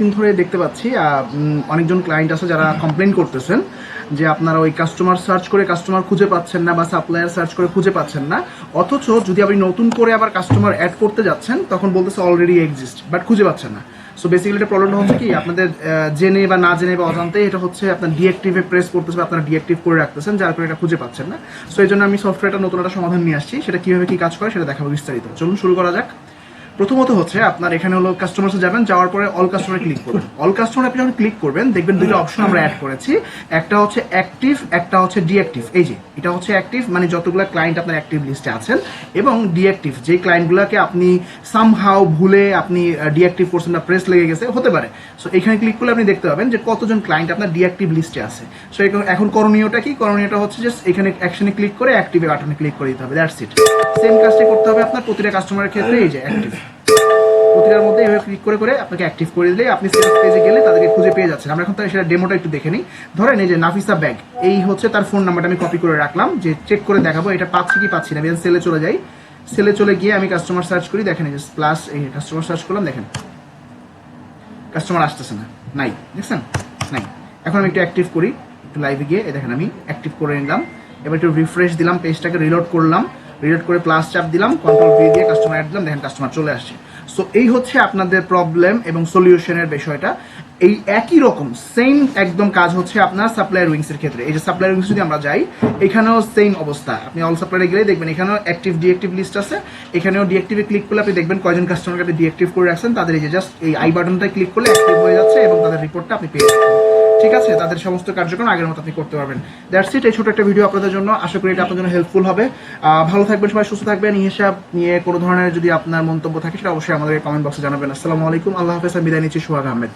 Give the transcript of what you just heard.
কয়েকদিন ধরে দেখতে পাচ্ছি অনেকজন ক্লায়েন্ট আছে যারা কমপ্লেন করতেছেন যে আপনারা ওই কাস্টমার সার্চ করে কাস্টমার খুঁজে পাচ্ছেন না বা সাপ্লায়ার সার্চ করে খুঁজে পাচ্ছেন না। অথচ যদি আপনি নতুন করে আবার কাস্টমার অ্যাড করতে যাচ্ছেন, তখন বলতেছে অলরেডি এক্সিস্ট বাট খুঁজে পাচ্ছেন না। সো বেসিক্যালি এটা প্রবলেমটা হচ্ছে কি, আপনাদের জেনে বা না জেনে বা অজান্তে এটা হচ্ছে আপনার ডিএক্টিভে প্রেস করতেছে বা আপনারা ডিএক্টিভ করে রাখতেছেন, যার কারণে এটা খুঁজে পাচ্ছেন না। সো এই জন্য আমি সফটওয়্যারটা নতুন একটা সমাধান নিয়ে আসছি, সেটা কীভাবে কি কাজ করে সেটা দেখাবো বিস্তারিত। চলুন শুরু করা যাক। প্রথমত হচ্ছে আপনার এখানে হলো কাস্টমার্সে যাবেন, যাওয়ার পরে অল কাস্টমারে ক্লিক করবেন। অল কাস্টমার আপনি যখন ক্লিক করবেন, দেখবেন দুটো অপশন আমরা অ্যাড করেছি। একটা হচ্ছে অ্যাক্টিভ একটা হচ্ছে ডিঅ্যাক্টিভ এই যে, এটা হচ্ছে অ্যাক্টিভ মানে যতগুলো ক্লায়েন্ট আপনার অ্যাক্টিভ লিস্টে আছেন, এবং ডিঅ্যাক্টিভ যে ক্লায়েন্টগুলোকে আপনি সামহাও ভুলে আপনি ডিঅ্যাক্টিভ করছেন বা প্রেস লেগে গেছে, হতে পারে। সো এখানে ক্লিক করলে আপনি দেখতে পাবেন যে কতজন ক্লায়েন্ট আপনার ডিঅ্যাক্টিভ লিস্টে আছে। সো এখন করণীয়টা কি? করণীয়টা হচ্ছে যে এখানে অ্যাকশনে ক্লিক করে অ্যাক্টিভে বাটনে ক্লিক করে দিতে হবে দ্যাটস ইট সেম কাজটা করতে হবে আপনার প্রতিটা কাস্টমারের ক্ষেত্রে, এই যে অ্যাক্টিভ প্রতিটার মধ্যে এভাবে ক্লিক করে করে আপনাকে অ্যাক্টিভ করে দিলে আপনি সেলস পেজে গেলে তাদেরকে খুঁজে পেয়ে যাচ্ছেন। আমরা এখন তাহলে সেটা ডেমোটা একটু দেখে নিই। ধরেন এই যে নাফিসা ব্যাগ এই হচ্ছে তার ফোন নাম্বারটা আমি কপি করে রাখলাম, যে চেক করে দেখাবো এটা পাচ্ছি কি পাচ্ছি না। আমি সেলে চলে যাই। সেলে চলে গিয়ে আমি কাস্টমার সার্চ করি, দেখেন এই যে প্লাস এই কাস্টমার সার্চ করলাম, দেখেন। কাস্টমার আসতেছে না, নাই, দেখছেন? নাই। এখন আমি একটু অ্যাক্টিভ করি, একটু লাইভে গিয়ে দেখেন আমি অ্যাক্টিভ করে নিলাম। এবার একটু রিফ্রেশ দিলাম পেজটাকে রিলোড করলাম। রিলোড করে প্লাস চাপ দিলাম কন্ট্রোল ভি দিয়ে কাস্টমার অ্যাড দিলাম, দেখেন কাস্টমার চলে আসছে। সো এই হচ্ছে আপনাদের প্রবলেম এবং সলিউশনের বিষয়টা। এই একই রকম সেম একদম কাজ হচ্ছে আপনার সাপ্লায়ার উইংসের ক্ষেত্রে। এই যে সাপ্লায়ার উইংস যদি আমরা যাই, এখানেও সেম অবস্থা। আপনি অল সাপ্লায়ারে গেলে দেখবেন এখানেও অ্যাক্টিভ ডিঅ্যাক্টিভ লিস্ট আছে। এখানেও ডিঅ্যাক্টিভে ক্লিক করলে আপনি দেখবেন কয়জন কাস্টমারকে আপনি ডিঅ্যাক্টিভ করে রাখছেন। তাদের এই যে জাস্ট এই আই বাটনটায় ক্লিক করলে অ্যাক্টিভ হয়ে যাচ্ছে এবং তাদের রিপোর্টটা আপনি পেয়ে যাচ্ছেন। ঠিক আছে? তাদের সমস্ত কার্যক্রম আগের মতো আপনি করতে পারবেন। দ্যাটস ইট এই ছোট একটা ভিডিও আপনাদের জন্য। আশা করি এটা আপনার জন্য হেল্পফুল হবে। ভালো থাকবেন সবাই, সুস্থ থাকবেন। এই হিসাব নিয়ে কোনো ধরনের যদি আপনার মন্তব্য থাকে, সেটা অবশ্যই আমাদের কমেন্ট বক্সে জানাবেন। আসসালামু আলাইকুম, আল্লাহ হাফেজ বিদায় নিচ্ছি, সোহাগ আহমেদ।